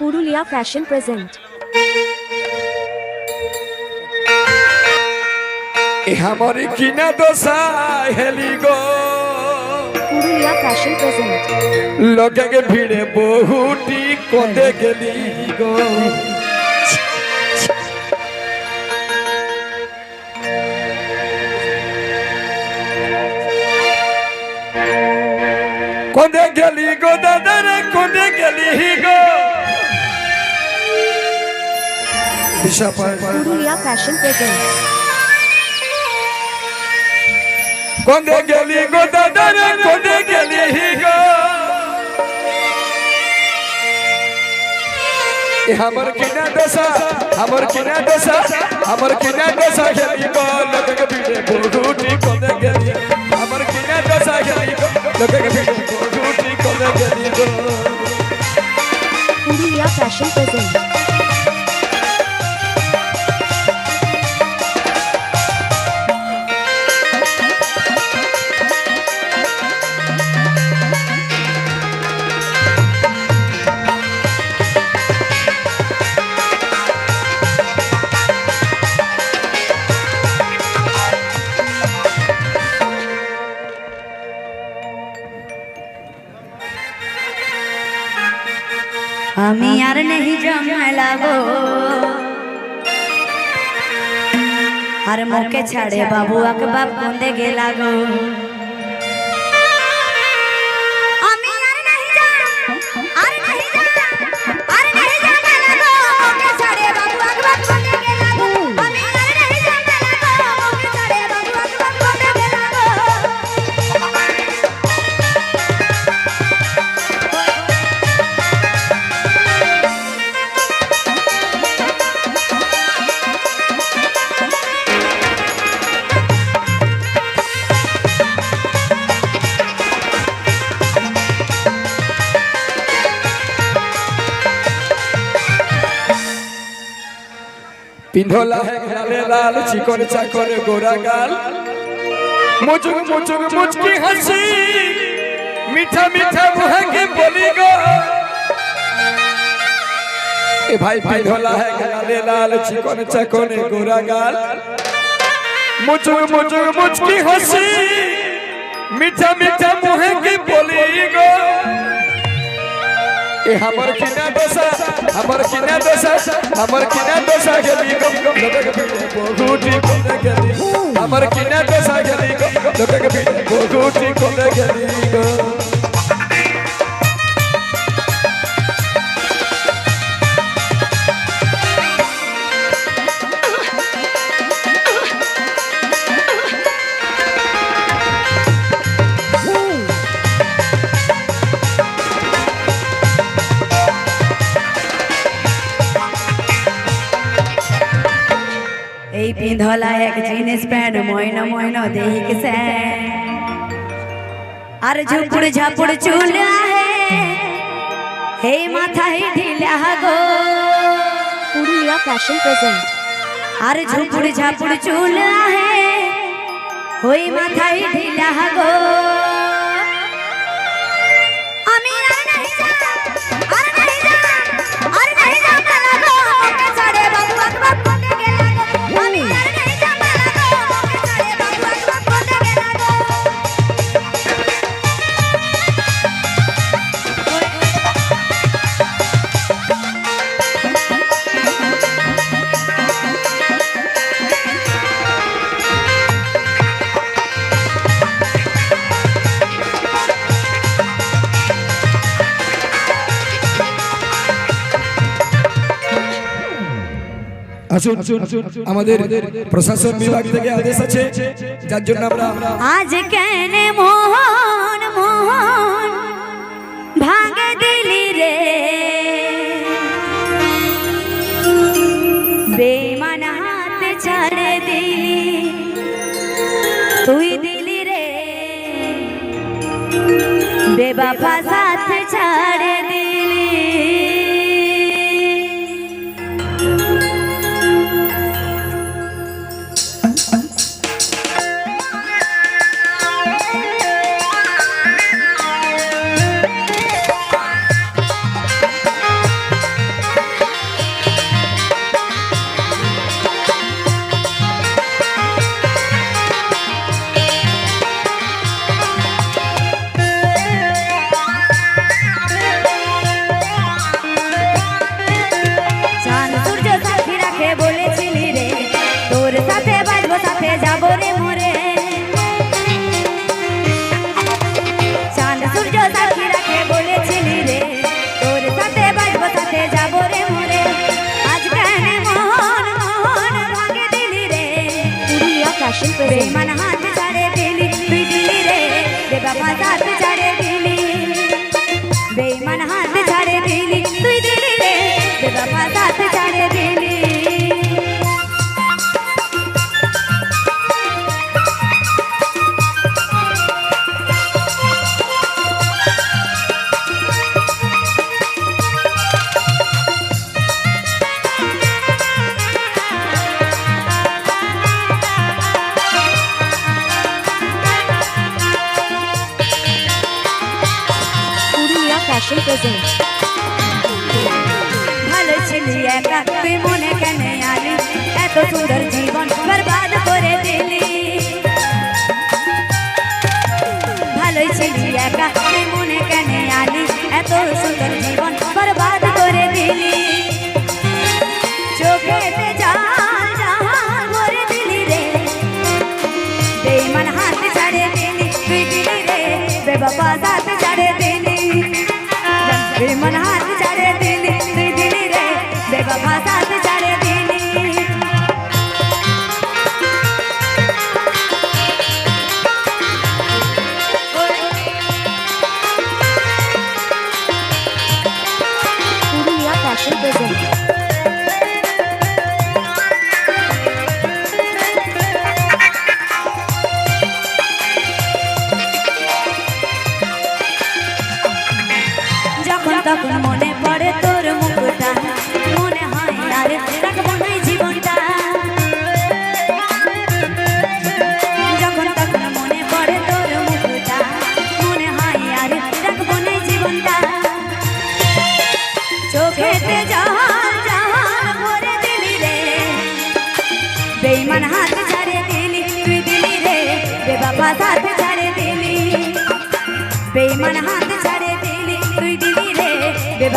Fashion present. এ আমার কিনা দোসা হেলি গো Purulia Fashion present. লোকে ভিড়ে বহুটি কোদে গেলি গো কোদে গেলি গো দাদা রে কোদে গেলি গো দিশা পায় Purulia Fashion present. কোদে গেলি গো দাদা রে কোদে গেলি গো এ আমার কিনা দশা আমার কিনা দশা আমার কিনা দশা গেলি গো লোকে ভিড়ে বহুটি কোদে গেলি আমার কিনা দশা গেলি গো লোকে ভিড়ে বহুটি কোদে গেলি গো Purulia Fashion আমি আর नहीं জমালা গো। আর মুখে ছাড়ে বাবু আক বাপ কোন্দে গেলা গো পিন্ধলা হে গালে লাল চিকন চাকর গোরা গাল। মুজুক মুজুক মুজকি হাসি। মিঠা মিঠা মুহকে বলি গো। এ ভাই পিন্ধলা হে গালে লাল চিকন চাকর গোরা গাল। মুজুক মুজুক মুজকি হাসি। মিঠা মিঠা মুহকে বলি গো। ए हमर किना दशा हमर किना दशा हमर किना दशा गेली गम गम लोकक पीड़े बहुटी कोने गेली हमर किना दशा गेली गम गम लोकक पीड़े बहुटी कोने गेली गो এই পিন্ধলা এক জিনিস প্যান্ট ময়ন ময়ন দেহিক সে আর ঝুপুড় ঝাপুড় চুল হে হে মাথায় ঢিলা গো Purulia Fashion present. আর ঝুপুড় ঝাপুড় চুল হে হই মাথায় ঢিলা গো আসুন, আমাদের প্রশাসন বিভাগ থেকে আদেশ আছে, যার জন্য আমরা আজ কেন মোহন মোহন, ভাঙে দিলি রে? বেমান ছাড়ে দিলি, তুই দিলি রে? বেবাফা সাথ বেইমান বেবাবা হাত ছাড়ে দিলি বেইমান হাত ছাড়ে দিলি তুই দিলি রে বেবাবা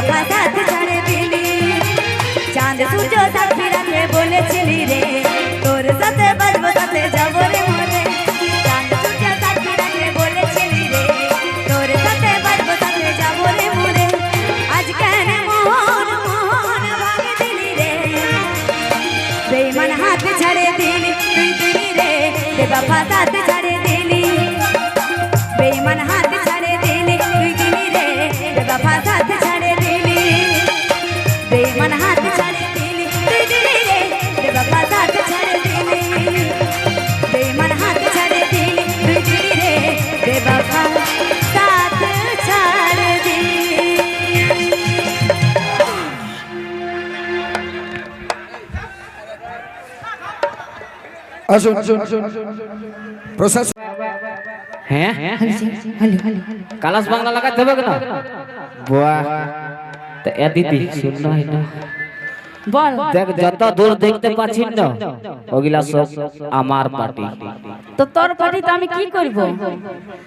বেবাবা হাত ছাড়ে দিলি চাঁদ সূর্য সাথী রাখে বলেছিলি রে তোর সাথে বাজবো সাথে যাব রে মরে চাঁদ সূর্য সাথী রাখে বলেছিলি রে তোর সাথে বাজবো সাথে যাব রে মরে আজ কেন মোহন মোহন ভাগে দিলি রে বেইমান হাত ছাড়ে দিলি তুই দিলি রে বেবাবা হাত আসুন প্রশাসন হ্যাঁ? কালাস বাংলা লাগাতে হবে কেন? বাহ। তা এ দিদি শূন্য হয় না বল দেখ যত দূর দেখতে পাচ্ছি না ওগুলা সব আমার পার্টি। তো তোর পার্টি তো আমি কি করব?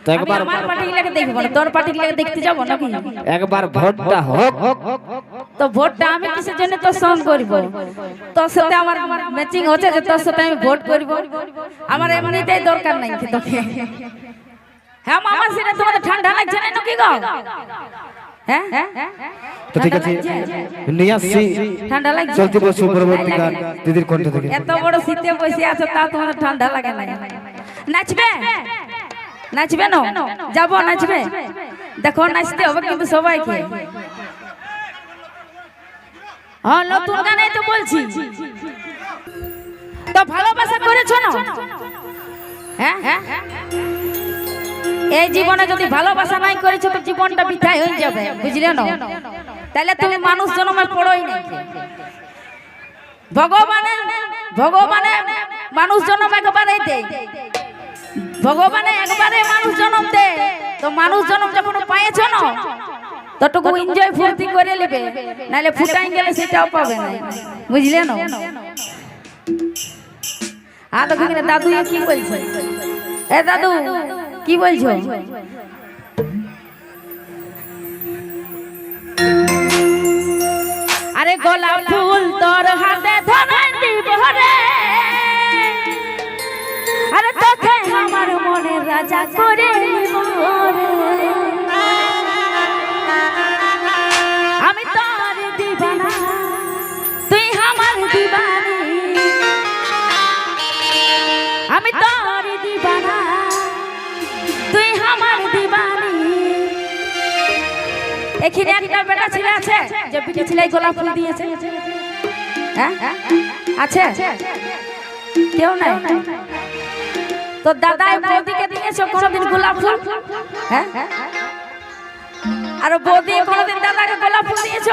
তো একবার আমার পার্টি দেখব না তোর পার্টি দেখতে যাব নাকি? একবার ভোটটা হোক। তো ভোটটা আমি কিসের জন্য তোর সঙ্গ করব? তোর সাথে আমার ম্যাচিং হচ্ছে যে তোর সাথে আমি ভোট করব? আমার এমনিতেই দরকার নাই তোকে। হ্যাঁ মামা সেটা তোমাদের ঠান্ডা লাগছে না নাকি গো? তো ঠিক আছে। নিয়ে আসছি। ঠান্ডা লাগছে? চলতি বছর পরবর্তী গান দিদির কণ্ঠ থেকে। এত বড় শীতে বসে আছো তা তোমার ঠান্ডা লাগে না। নাচবে? নাচবে না? যাব নাচবে? দেখো নাচতে হবে কিন্তু সবাইকে। হ্যাঁ নতুন গানে তো বলছি। তো ভালোবাসা করেছ না? হ্যাঁ হ্যাঁ? এই জীবনে যদি ভালোবাসা নাই করেছ, তো জীবনটা বৃথাই হয়ে যাবে। বুঝলে না? তাহলে তুমি মানুষ জন্মে পড়োই না ভগবানে ভগবানে মানুষ জন্ম একবারে দেয় ভগবানে একবারে মানুষ জন্ম দেয় তো মানুষ জন্ম যখন পাইছ না, ততটুকু এনজয় ফুর্তি করে নেবে। নাহলে ফুটাই গেলে সেটাও পাবে না। বুঝলে না? আর তো দাদু কি বলছে? এ দাদু কি বলছো? আরে গোলাপ ফুল তোর হাতে আরে তোকে আমার মনে রাজা করে এখানে একটা বেটা ছেলে আছে যে পিঠে ছেলে গোলাপ ফুল দিয়েছে। হ্যাঁ? আছে? কেউ নাই? তো দাদা বৌদিকে দিয়েছ, কোনোদিন গোলাপ ফুল? হ্যাঁ? আর বৌদি, কোনোদিন দাদাকে গোলাপ ফুল দিয়েছ?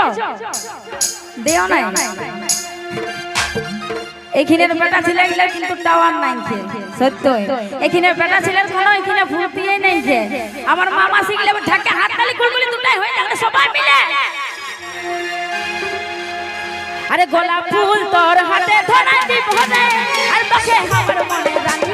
দেও নাই? বেটা ছেলে গেলে কিন্তু টাওয়ার নাই সত্য এখানে বেটা কোনো এখানে আমার মামা শিখলে ঠাকে হাত তালি কুলকুলি দুটাই হয়ে যাবে সবাই মিলে। আরে গোলাপ ফুল তোর হাতে ধরা দিব আর তোকে আমার মনে রানী